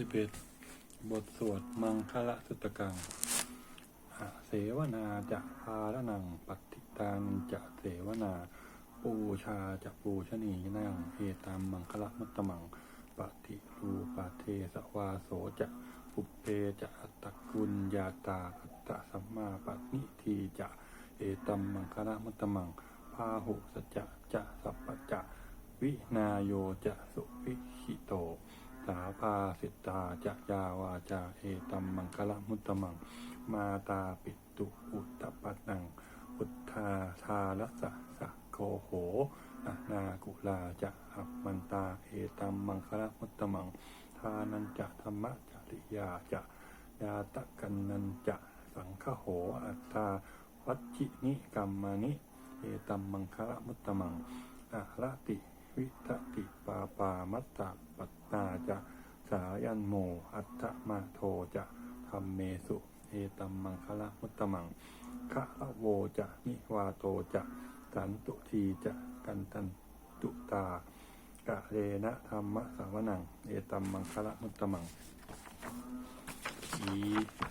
สิบเอ็ดบทสวดมังคละสุตตกังเสวนาจะพาละนังปฏิตานันจะเสวนา ปูชาจะปูชนีนังเอตามมังคละมุตตมังปฏิรูปเทสวาโสจะปุเพจะอัตกุญญาตาอัตตสัมมาปณิทีจะเอตัมมังคละมุตตมังพาหุสจะจะสัพพจะ วินาโยจะสุวิหิโต สาภาสิตาจะยาวาจาเอตัมมังคละมุตตมัง มาตาปิตุอุตตปัตนังพุทธาชาลสะสะโกโหอนากุลาจะอัปมันตาเอตัมมังคละมุตตมัง ทานันจะธรรมะจริยาจะยาตะกันนันจะสังฆโหอัตตาวัจจินิกรรมานิเอตัมมังคละมุตตมังอะระติวิทติปาปามัตตาปัตาจะสายันโม อัตมาโทจะธรรมเมสุเอตัมมังคละมุตตมังคะละโวจะนิวาโตจะสันตุทีจะกันตันตุตากะเรนะธรรมะสาวนัง เอตัมมังคละมุตตมังอี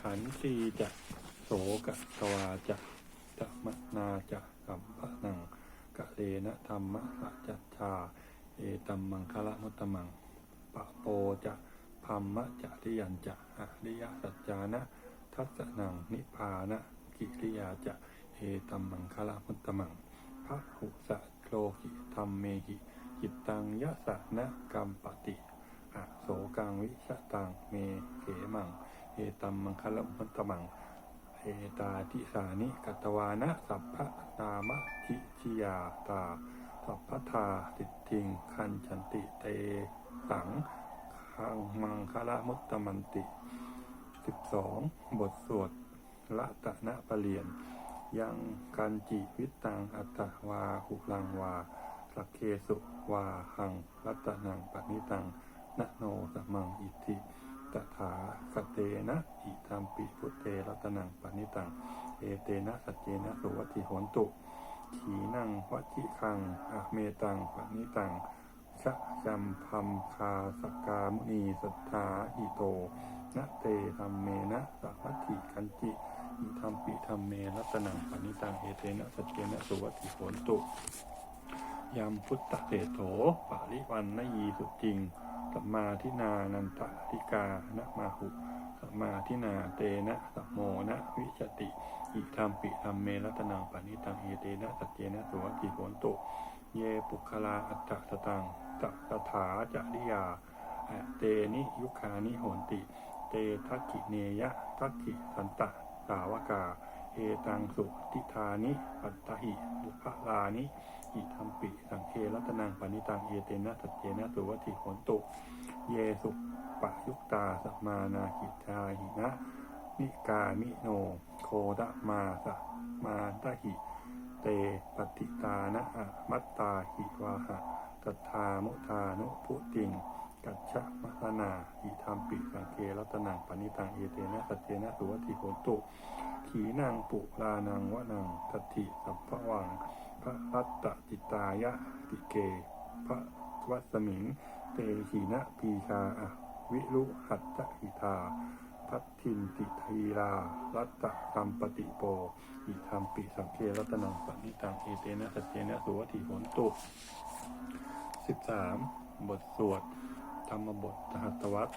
ขันตีจะโสกะสวาจะจะมะนาจะสัมปะนังกะเลนะธรรมะสัจจชา เอตัมมังคละมุตตมัง ปะโปจะพัมมะจะริยันจะอริยสัจจานะ ทัสสนังนิพานะ กิริยาจะเอตัมมังคละมุตตมังพระหุสะโลหิธรรมเมหิจิตตังยะสะนะกรรมปติอะโสกังวิชะตังเมเขมังเอตัมมังคละมุตตมังเอตาทิสานิกัตวานะสัพพะนามะทิชิยาตา สัพพทาติทิงคันชันติเตสังคังมังคละมุตตมันติสิบสองบทสวดละตะนะปะเลียน ยังกันจิวิตตังอัตวาหุลังวาสักเคสุวาหังรัตนังปณิตังนะโนสมังอิทิตถาคเตนะอิธรรมปิพุเตรัตนังปณิตัง เอเตนะสัจเจนะสุวัติหนตุ ขีนังวัชิคังอะเมตังปณิตังชะจัมพัมคาสกามุนีสัทธาอิโตนะเตธรรมเมนะสัพพทิคันจิอิธรรมปิธรรมเมรัตนังปณิตังเอเตนะสัจเจนะสุวัติโหนตุยามพุทธเตโถปาริวันนยีสุจริงสัมมาทินานันตติกานะมาหุ สัมมาทินาเตนะสัมโมนะวิจติ อิธรรมปิธรรมเมรัตนังปณิตังเอเตนะสัจเจนะสุวัติโหนตุ เยปุคลาอัตตสตังตตถาจริยาอเตนิยุคานิโหนติ เตทักขิเนยะทักขิสันตะสาวกา เอตังสุติธานิปัตตหิบุคลานิอิธรรมปิสังเครัตนังปณิตังเอเตนะสัจเจนะสุวัติโหนตุเยสุปะยุคตาสมานาหิทาหินะนิกามิโนโคดะมาสะมาตหิ เตปฏิตานะอะมัตตาหิวาหะตัทธามุทานุพุติง กัจฉะมัสนาอิธรรมปิสังเครัตนังปณิตังเอเตนะสัจเจนะสุวัติโหนตุขีนางปุลานังวะนังทัตถิสัพพวังพระรัตตจิตายะติเกพระวัสมิงเตขีนะปีชาอะวิรุหัตตหิทาพัททินติทีรารัตตสัมปติโปอิธรรมปิสังเครัตนังปณิตังเอเตนะสัจเจนะสุวัติโหนตุสิบสามบทสวด รรมบททหัตวัต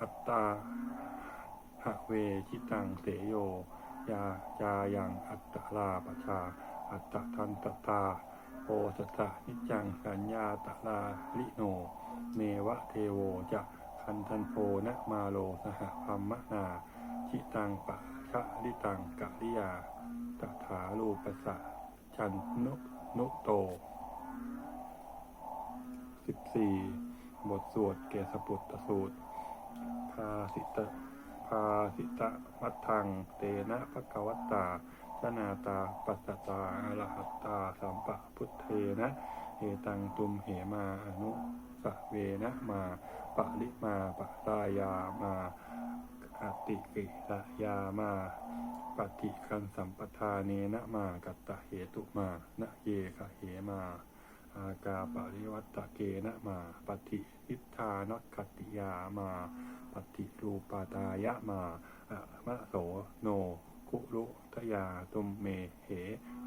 อัตตาหะเวชิตังเสโย ยาจายังอัตตลาปชา อัตตทันตตาโอสตะนิจังสัญญาตลาลิโนเมวะเทโวจะคันทันโพนะมาโลสหพัมมนา ชิตังปะชะลิตังกะลิยาตถาลูปสะชันนุนุโตสิ บทสวดเกสปุตตสูตรพาสิตะพาสิตะมัทัง เตนะภะคะวัตตาชนาตา ปัสสตาอรหัตตา สัมปะพุทเทนะเอตังตุมเหมาอนุสเวนะมาปะลิมาปะรายามาอติกิรยามาปฏิคันสัมปทาเนนะมากัตตะเหตุมานะเยคะเหมา อากาปริวัตเกนะมาปฏิทิธานักติยามาปฏิรูปาตายะมาอะมะโสโนคุรุทยาตุมเมเห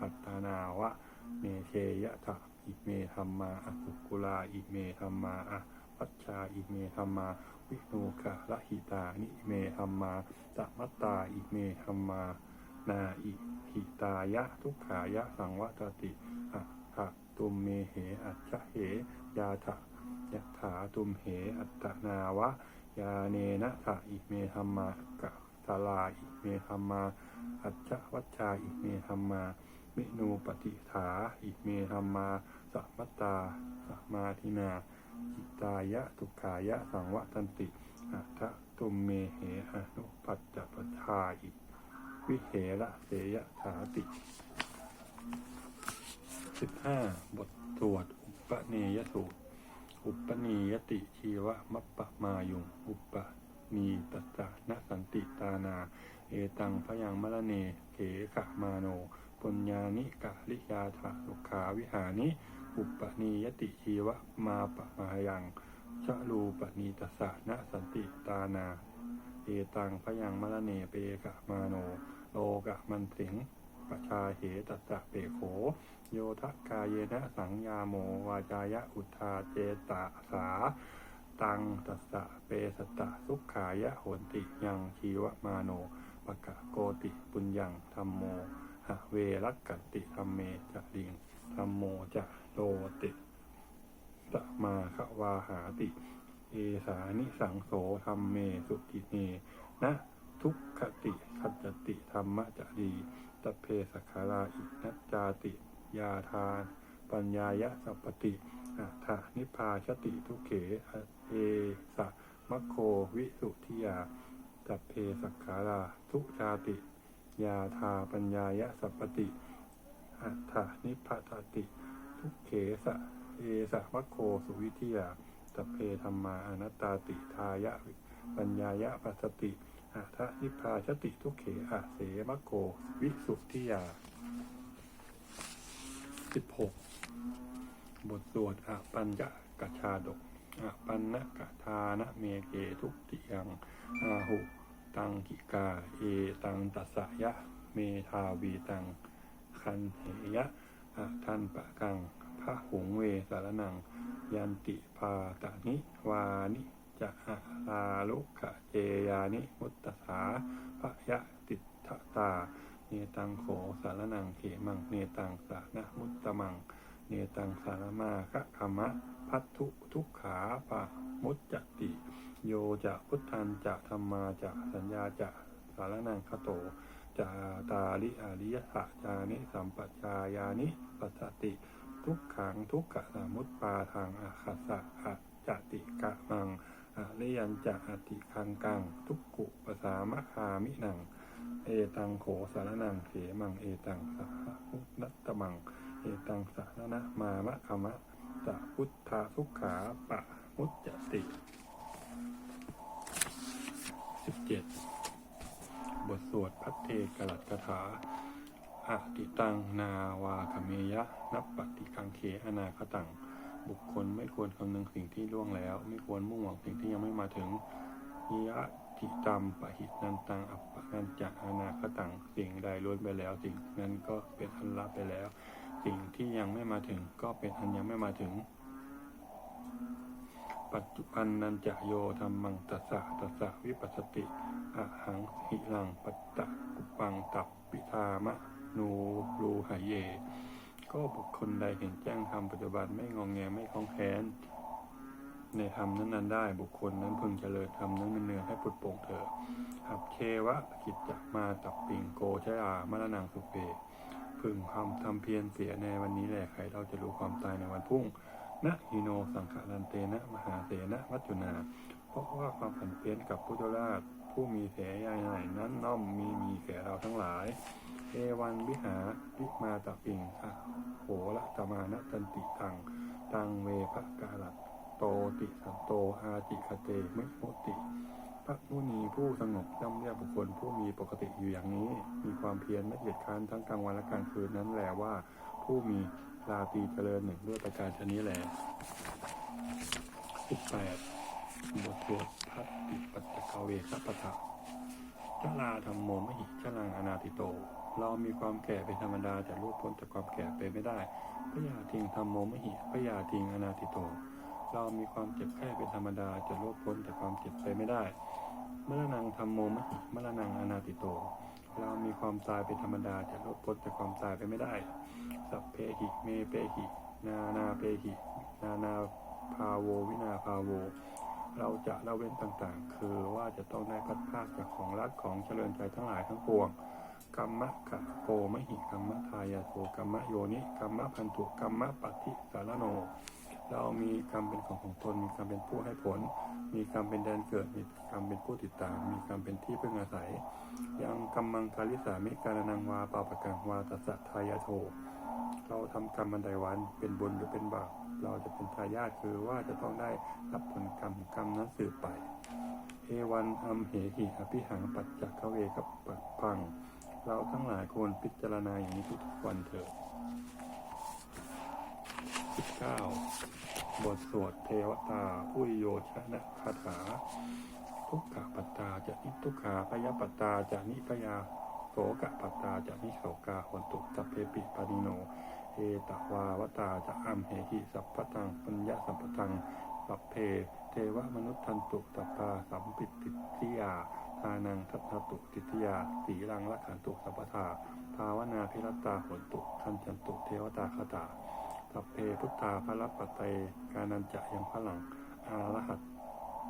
อัตานาวะ เมเชยะทะอิเมธรรมาอะกุกุลาอิเมธรรมาอะปัชชาอิเมธรรมา วิโนกะละหิตานิเมธรรมาสัมมัตตาอิเมธรรมา นาอิหิตายะ ทุกขายะ สังวัตติอะ ตุมเมเหอัจฉะเหยาทะยะถาตุมเหอัตนาวะ ยาเนนะทะอิเมธรรมากะสลาอิเมธรรมา อัจฉวัชชาอิเมธรรมามินูปฏิฐาอิเมธรรมาสัมมตาสัมมาทินาจิตายะทุกขายะสังวัตันติอัตถะตุมเมเหอนุปัจจปชาอิวิเหระเสยถาติ สิบห้าบทสวดอุปเนยสูตร อุปนียติชีวะมัปปะมายุงอุปนีตัสสะนสันติตานา เอตังพยังมะละเนเขขะมาโนปุญญานิกะลิยาถะสุขาวิหานิ อุปนียติชีวะมาปะมายังชะลูปนีตัสสะนสันติตานา เอตังพยังมะละเนเปกะมาโน โลกะมันสิงปชาเหตัสสะเปโข โยทะกายเยนะสังยาโมวาจายะอุทาเจตาสา ตังตัสสะเปสตะสุขายะโหนติยังชีวมาโนปะกะโกติปุญญังธรรมโมหะเวรักกติธรรมเมจะดิงธรรมโมจะโลติตมาขวาหาติ เอสานิสังโสธรรมเมสุติเนนะทุกขติขัจติธรรมะจะดีตะเพสกขาราอินัจจาติ ยาทาน ปัญญายะสัพปติอัฏฐานิพพาชติทุเขอเอสะมะโควิสุทิยาตัพเพสักขาราทุชาติ ยาทาปัญญายะสัพปติอัฏฐานิพพาตติทุเขสะเอสะมะโคสุวิทิยาตัพเพธรรมาอนัตตาติทายะปัญญายะปัสติอัฏฐานิพพาชติทุเขอะเสมะโควิสุทิยา สิบหกบทสวดอปัญจกชาดกอปันนะกทานะเมเกทุกติยังอาหุตังกิกา เอตังตัสสยะ เมทาวีตัง คันเหยะอะทันปะกังพระหงเวสารนัง ยันติพาตานิวานิจะอะลาลุขะเจยานิมุตตสาพะยะติทตา เนตังโขสารนังเขมัง เนตังสานะมุตตมัง เนตังสารมาคะขมะพัทธุทุกขาปะมุจจติ โยจะพุทธันจะธรรมาจะสัญญาจะสารนังคโตจะตาลิอาริยสัจานิสัมปชายานิปัสสติ ทุกขังทุกขะสมุตปาทางอาคัสสะอะจติกะมังอะริยันจะอติคังกัง ทุกขุปสามะคามินัง เอตังโขสารนังเขมังเอตังสาหุนัตมัง เอตังสารนะมามะขมะจะพุทธาทุขาปะมุจจติสิบเจ็ดบทสวดพัทเทกลัตกถาอะติตังนาวาคเมยะ นับปฏิกังเขอนาคตัง บุคคลไม่ควรคำนึงสิ่งที่ล่วงแล้ว ไม่ควรมุ่งหวังสิ่งที่ยังไม่มาถึงยะ ติตัมปะหิตนันตังอัปปะนันจะอนาคตังสิ่งใดล้วนไปแล้ว สิ่งนั้นก็เป็นอันละไปแล้ว สิ่งที่ยังไม่มาถึงก็เป็นอันยังไม่มาถึง ปัจจุบันนันจะโยธรรมังตัสสะตัสสะวิปัสสติอะหังหิลังปัตตะกุปังตับปิธามะนูรูหายเย ก็บุคคลใดเห็นแจ้งธรรมปัจจุบันไม่งองแงไม่คลองแค้น ในธรรมนั้นๆได้บุคคลนั้นพึงเจริญธรรมนั้นเนืองให้ปุดโปร่งเถิดหับเควะกิจจมาตับปิงโกชยามรณงสุเป พึงทำทำเพียรเสียในวันนี้แหละใครเราจะรู้ความตายในวันพรุ่งนะฮิโนสังขารันเตนะ มหาเสนะวัจจุนา เพราะว่าความผันเพี้ยนกับพุทธราชผู้มีแผลใหญ่ๆนั้นน้อมมีมีแก่เราทั้งหลาย เอวันวิหาวิมาตะปิงอะโหละตมานะตันติตัง ตังเวภกาลัต โตติสันโตอาจิคเตมิโมติพระผู้นีผู้สงบย่อมเรียกบุคคลผู้มีปกติอยู่อย่างนี้ มีความเพียรไม่เกียจค้านทั้งกลางวันและกลางคืนนั้นแหละว่า ผู้มีราตรีเจริญหนึ่งด้วยประการชนี้แหละสิบแปดบทสวดพัตติปัจจเวสปะทะชลาธรรมโมมหิชลังอนาติโต เรามีความแก่เป็นธรรมดาจะรู้พ้นจากความแก่ไปไม่ได้พยาทิงธรรมโมมหิพยาทิงอนาติโต เรามีความเจ็บไข้เป็นธรรมดาจะรู้พ้นจากความเจ็บไปไม่ได้ เมรณงธรรมโมมหิมรณงอนาติโต เรามีความตายเป็นธรรมดาจะรู้พ้นจากความตายไปไม่ได้ สัพเพหิเมเปหินานาเปหินานาภาโววินาภาโว เราจะละเว้นต่างๆ คือว่าจะต้องได้พัดพรากจากของรักของเจริญใจทั้งหลายทั้งปวงกรรมะกะโกมหิกรรมะทายาโทกรรมะโยนิกรรมะพันธุกรรมะปัตติสารโน เรามีกรรมเป็นของของตน มีกรรมเป็นผู้ให้ผล มีกรรมเป็นแดนเกิด มีกรรมเป็นผู้ติดตาม มีกรรมเป็นที่พึ่งอาศัย ยังกรรมังคาริสามิการนังวาปาปะกังวาตัสะทายาโท เราทำกรรมอันใดวัน เป็นบุญหรือเป็นบาป เราจะเป็นทายาทคือว่าจะต้องได้รับผลกรรมกรรมนั้นสืบไป เอวันอัมเหหิอภิหังปัจจคเวกับปัจพัง เราทั้งหลายควรพิจารณาอย่างนี้ทุกวันเถิด 19บทสวดเทวตาผู้โยชนะคาถา ทุกขปัตตาจะนิทุกขาพยปัตตาจะนิพยาโสกปัตตาจะนิโสกาหนตุสัพเพปิปานิโนเอตวาวตาจะอัมเหหิสัพพตังปัญญาสัพพตังสัพเพ เทวมนุษย์ทันตุตัปปาสัมปิติทิยาทานังทัตตุติทิยาสีรังละขันตุสัพพทาภาวนาพิรตตาหนตุทันจันตุเทวตาคาตา สัพเพพุทธาพระปัตเตกานันจะยังพลังอารหัต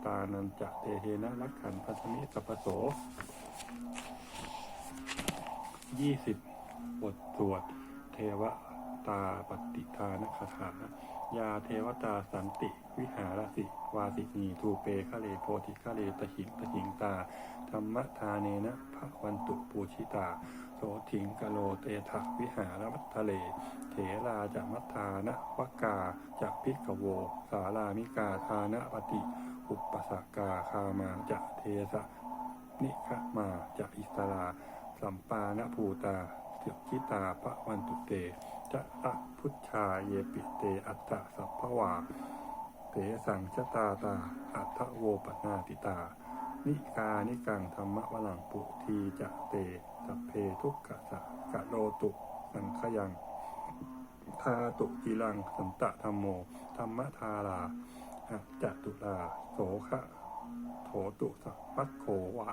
ตานันจะเตเทนะลักขันพัสมิสัพโสยี่สิบบทสวด เทวตาปฏิทานคาถายาเทวตาสันติ วิหารสิ วาสินีทูเปคะเลโพธิคะเลตหิงตหิงตาธรรมทาเนนะภะวันตุปูชิตา สถิงกะโลเตถะวิหารมัตทะเล เถราจะมัทธานะวกาจะพิกโว สารามิกาทานะปฏิ อุปสากาคามาจะเทสะนิคมาจะอิสราสัมปานภูตาเสกิตาปะวันตุเต จะอะพุทธาเยปิเตอัตตะสัพพวาเตสังชตาตาอัตโวปนาติตา นิกานิกังธรรมวลังปุทีจะเตสัพเพทุกขะสะกะโลตุสังขยังทาตุกิลังสันตะธรรมโมธรรมทาราอัจตุลาโสคะโถตุสัพพัคโควะ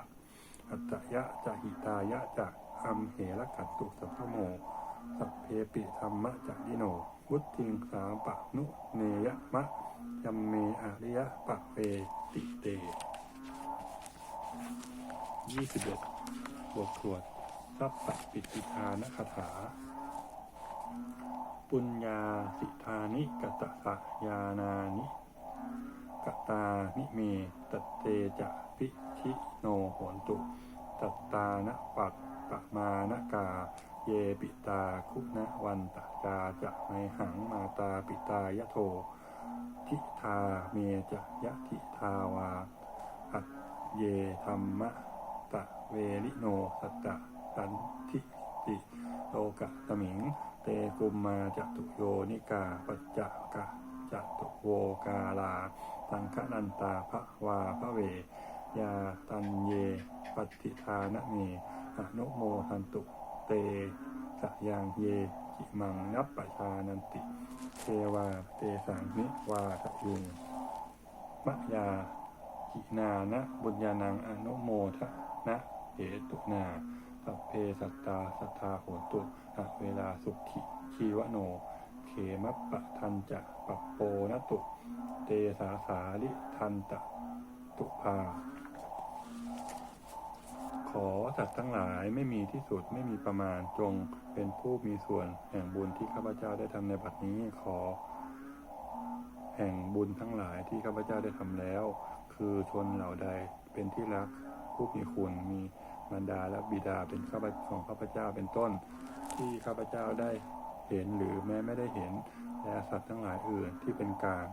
อัตตยะจะหิตายะจะอัมเหระกัตตุสัพพโม สัพเพปิธรรมะจะดิโน วุติงสามปะนุเนยะมะยัมเมอาริยะปะเปติเต ยี่สิบเอ็ดบทสวดสัพปะปิติทานคาถา ปุญญาสิทานิกตะสะยานานิกตานิเมตเตจะพิชิโนโหนตุ ตัตตานะปัตปะมานกา เยปิตาคุณวันตกาจะไมหังมาตาปิตายโท ทิทาเมจะยะทิทาวา เยธรรมะตะเวริโนสัตตะสันทิติโลกะสมิง เตกุมมาจตุโยนิกาปัจจกะจตุโวกาลาตังคนันตาภะวาภะเวยาตันเยปฏิทานะเมอนุโมทันตุเตสยังเยจิมังนับปชานันติ เทวาเตสังนิวาทะยุงมะยา จินานะบุญญานังอนุโมทนะเหตุนาสัพเพสัตตาสัทธาโหตุอะเวลาสุขิชีวโน เขมัปปะทันจะปะโปนตุ เตสาสาลิทันตะตุภา ขอสัตว์ทั้งหลายไม่มีที่สุดไม่มีประมาณจงเป็นผู้มีส่วนแห่งบุญที่ข้าพเจ้าได้ทำในบัดนี้ขอ แห่งบุญทั้งหลายที่ข้าพเจ้าได้ทำแล้ว คือชนเหล่าใดเป็นที่รักผู้มีคุณมีมารดาและบิดาเป็นข้าพของข้าพเจ้าเป็นต้น ที่ข้าพเจ้าได้เห็นหรือแม้ไม่ได้เห็น และสัตว์ทั้งหลายอื่นที่เป็นกลาง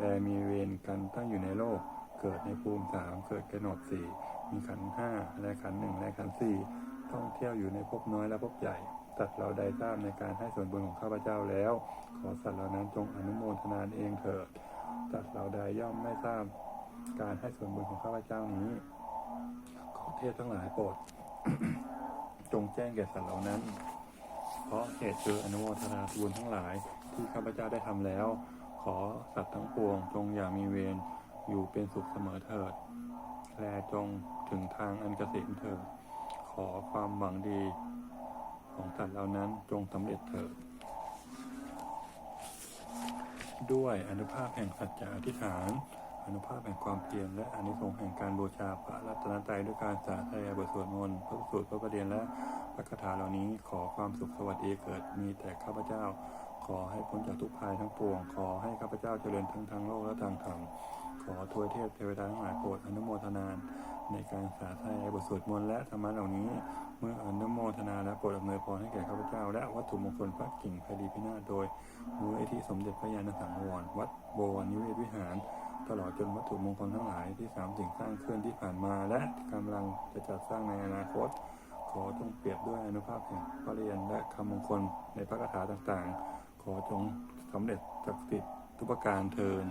และมีเวรกันตั้งอยู่ในโลก เกิดในภูมิสามเกิดกระหนดสี่มีขันห้าและขันหนึ่งและขันสี่ท่องเที่ยวอยู่ในภพน้อยและภพใหญ่สัตว์เราใดทราบในการให้ส่วนบุญของข้าพเจ้าแล้ว ขอสัตว์เหล่านั้นจงอนุโมทนาเองเถิดสัตว์เหล่าใดย่อมไม่ทราบ การให้ส่วนบุญของข้าพเจ้านี้ ขอเทพทั้งหลายโปรดจงแจ้งแก่สัตว์เหล่านั้น เพราะเหตุคืออนุโมทนาบุญทั้งหลายที่ข้าพเจ้าได้ทำแล้ว ขอสัตว์ทั้งปวง จงอย่ามีเวรอยู่เป็นสุขเสมอเถิดแลจงถึงทางอันเกษมเถิดขอความหวังดีของสัตว์เหล่านั้นจงสำเร็จเถิด ด้วยอนุภาพแห่งสัจจะอธิษฐาน อนุภาพแห่งความเพียรและอานิสงส์แห่งการบูชาพระรัตนตรัยด้วยการสาธยายบทสวดมนต์พระสูตรพระประเดียนและพระคาถาเหล่านี้ขอความสุขสวัสดีเกิดมีแต่ข้าพเจ้า ขอให้พ้นจากทุกภัยทั้งปวง ขอให้ข้าพเจ้าเจริญทั้งทางโลกและทางธรรมขอทวยเทพเทวดาทั้งหลายโปรดอนุโมทนาในการสาธยายบทสวดมนต์และธรรมะเหล่านี้ เมื่ออนุโมทนาและโปรดอำนวยพรให้แก่ข้าพเจ้า และวัตถุมงคลพระกิ่งไพรีพินาศโดยมูลนิธิสมเด็จพระยาณสังวรวัดโบวรนิเวศวิหาร ตลอดจนวัตถุมงคลทั้งหลายที่สามสิ่งสร้างขึ้นที่ผ่านมาและกำลังจะจัดสร้างในอนาคต ขอจงเปรียบด้วยอนุภาพแห่งพระเรียนและคำมงคลในพระคาถาต่างๆ ขอจงสำเร็จศักดิ์สิทธิ์ทุกประการเทิน